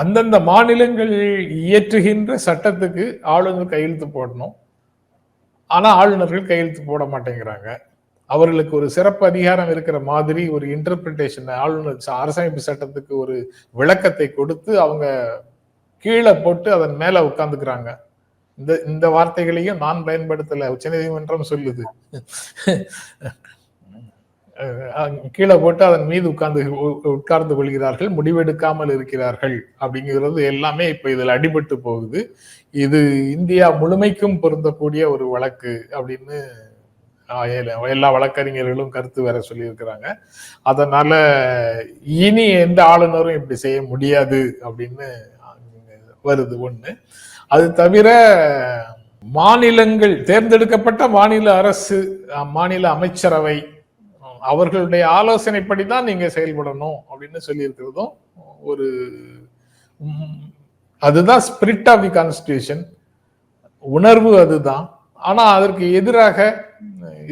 அந்தந்த மாநிலங்கள் இயற்றுகின்ற சட்டத்துக்கு ஆளுநர் கையெழுத்து போடணும். ஆனால் ஆளுநர்கள் கையெழுத்து போட மாட்டேங்கிறாங்க. அவர்களுக்கு ஒரு சிறப்பு அதிகாரம் இருக்கிற மாதிரி ஒரு இன்டர்பிரிட்டேஷன் ஆளுநர் அரசமைப்பு சட்டத்துக்கு ஒரு விளக்கத்தை கொடுத்து அவங்க கீழே போட்டு அதன் மேல உட்காந்துக்கிறாங்க இந்த இந்த வார்த்தைகளையும் நான் பயன்படுத்தல. உச்சநீதிமன்றம் சொல்லுது. கீழே போட்டு அதன் மீது உட்கார்ந்து உட்கார்ந்து கொள்கிறார்கள். முடிவெடுக்காமல் இருக்கிறார்கள் அப்படிங்கிறது எல்லாமே இப்ப இதில் அடிபட்டு போகுது. இது இந்தியா முழுமைக்கும் பொருந்தக்கூடிய ஒரு வழக்கு அப்படின்னு எல்லா வழக்கறிஞர்களும் கருத்து வேற சொல்லியிருக்கிறாங்க. அதனால இனி எந்த ஆளுநரும் இப்படி செய்ய முடியாது அப்படின்னு வருது ஒண்ணு. அது தவிர மாநிலங்கள் தேர்ந்தெடுக்கப்பட்ட மாநில அரசு மாநில அமைச்சரவை அவர்களுடைய ஆலோசனைப்படி தான் நீங்க செயல்படணும் அப்படின்னு சொல்லியிருக்கிறதும் ஒரு அதுதான் ஸ்பிரிட் ஆஃப் தி கான்ஸ்டியூஷன் உணர்வு அதுதான். ஆனா அதற்கு எதிராக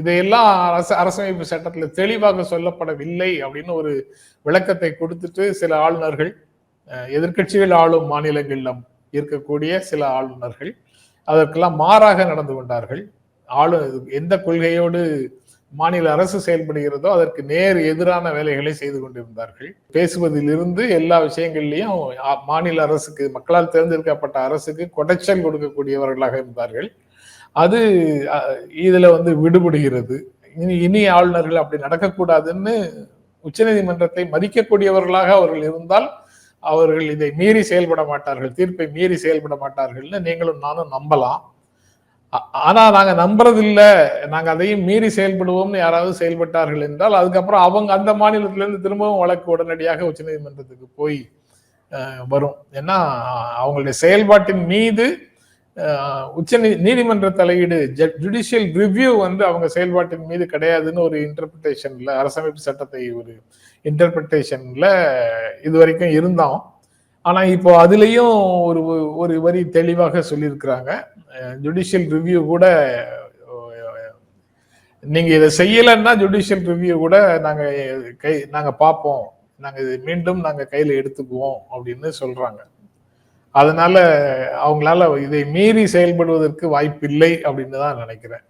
இதையெல்லாம் அரசு அரசமைப்பு சட்டத்தில் தெளிவாக சொல்லப்படவில்லை அப்படின்னு ஒரு விளக்கத்தை கொடுத்துட்டு சில ஆளுநர்கள் எதிர்கட்சிகள் ஆளும் மாநிலங்களில் இருக்கக்கூடிய சில ஆளுநர்கள் அதற்கெல்லாம் மாறாக நடந்து கொண்டார்கள். ஆளு எந்த கொள்கையோடு மாநில அரசு செயல்படுகிறதோ அதற்கு நேர் எதிரான வேலைகளை செய்து கொண்டிருந்தார்கள். பேசுவதிலிருந்து எல்லா விஷயங்கள்லையும் மாநில அரசுக்கு மக்களால் தேர்ந்தெடுக்கப்பட்ட அரசுக்கு கொடைச்சல் கொடுக்கக்கூடியவர்களாக இருந்தார்கள். அது இதுல வந்து விடுபடுகிறது. இனி இனி ஆளுநர்கள் அப்படி நடக்கக்கூடாதுன்னு உச்சநீதிமன்றத்தை மதிக்கக்கூடியவர்களாக அவர்கள் இருந்தால் அவர்கள் இதை மீறி செயல்பட மாட்டார்கள். தீர்ப்பை மீறி செயல்பட மாட்டார்கள்னு நீங்களும் நானும் நம்பலாம். ஆனா நாங்க நம்புறதில்ல. நாங்க அதையும் மீறி செயல்படுவோம்னு யாராவது செயல்பட்டார்கள் என்றால் அதுக்கப்புறம் அவங்க அந்த மாநிலத்திலேருந்து திரும்பவும் வழக்கு உடனடியாக உச்சநீதிமன்றத்துக்கு போய் வரும். ஏன்னா அவங்களுடைய செயல்பாட்டின் மீது உச்ச நீதிமன்ற தலையீடு ஜுடிஷியல் ரிவ்யூ வந்து அவங்க செயல்பாட்டின் மீது கிடையாதுன்னு ஒரு இன்டர்பிரிட்டேஷன்ல அரசமைப்பு சட்டத்தை ஒரு இன்டர்பிரிட்டேஷன்ல இது வரைக்கும் இருந்தோம். ஆனா இப்போ அதுலயும் ஒரு ஒரு வரி தெளிவாக சொல்லியிருக்கிறாங்க. ஜுடிஷியல் ரிவ்யூ கூட நீங்க இதை செய்யலைன்னா ஜுடிஷியல் ரிவ்யூ கூட நாங்க கை நாங்க பார்ப்போம். நாங்க இது மீண்டும் நாங்க கையில எடுத்துக்குவோம் அப்படின்னு சொல்றாங்க. அதனால அவங்களால இதை மீறி செயல்படுவதற்கு வாய்ப்பில்லை அப்படின்னு தான் நினைக்கிறேன்.